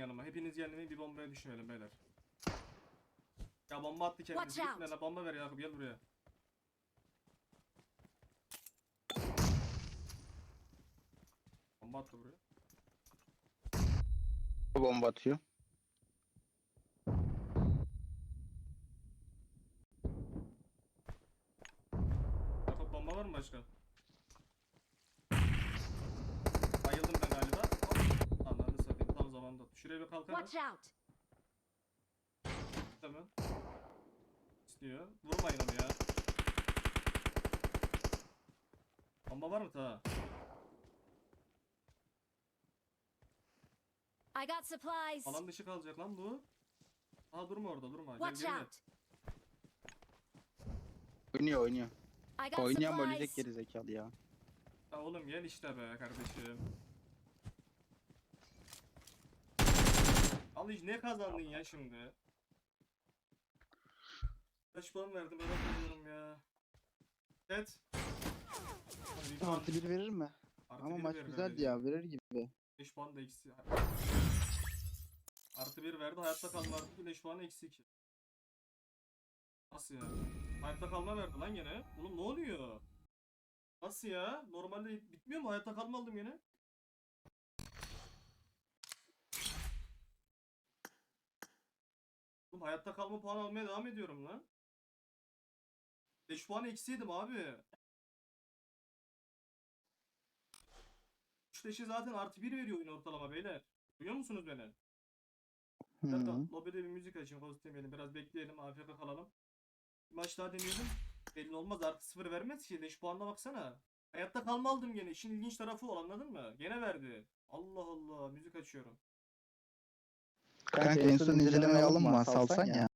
yanıma. Hepiniz gelmeyin bir bombaya düşmeyelim beyler. Ya bomba attı kendisi. Gitme la bomba ver Yakup gel buraya. Bomba attı buraya. Bomba atıyor. Yakup bomba var mı başka? Watch out! Tamam. İstiyor. Vurmayın onu ya. Bomba var mı ta? I got supplies! Alan dışı kalacak lan bu. Aha durma orada durma. Gel Watch gel gel. out! Oynuyor oynuyor. I got Oynayan ölecek supplies! geri zekalı ya. Ya oğlum gel işte be kardeşim. Al işte ne kazandın ya şimdi? Kaç puan verdim merak ediyorum ya. Evet. Bir Artı bir verir mi? artı Ama bir maç güzeldi bence. ya verir gibi. 5 puan da eksi. Artı 1 verdi hayatta kalma artı 2 5 puan eksi 2. Nasıl ya? Hayatta kalma verdi lan gene. Oğlum ne oluyor? Nasıl ya? Normalde bitmiyor mu? Hayatta kalma aldım gene. Oğlum hayatta kalma puan almaya devam ediyorum lan. 5 puan eksiydim abi. 3 leşe zaten artı 1 veriyor oyun ortalama beyler. Duyuyor musunuz beni? Hı. lobide bir müzik açayım host demeyelim biraz bekleyelim AFK kalalım. Bir maç daha deneyelim. Belli olmaz artı 0 vermez ki 5 puanla baksana. Hayatta kalma aldım gene işin ilginç tarafı o anladın mı? Gene verdi. Allah Allah müzik açıyorum. Kanka en son incelemeyi alın mı? Salsan ya.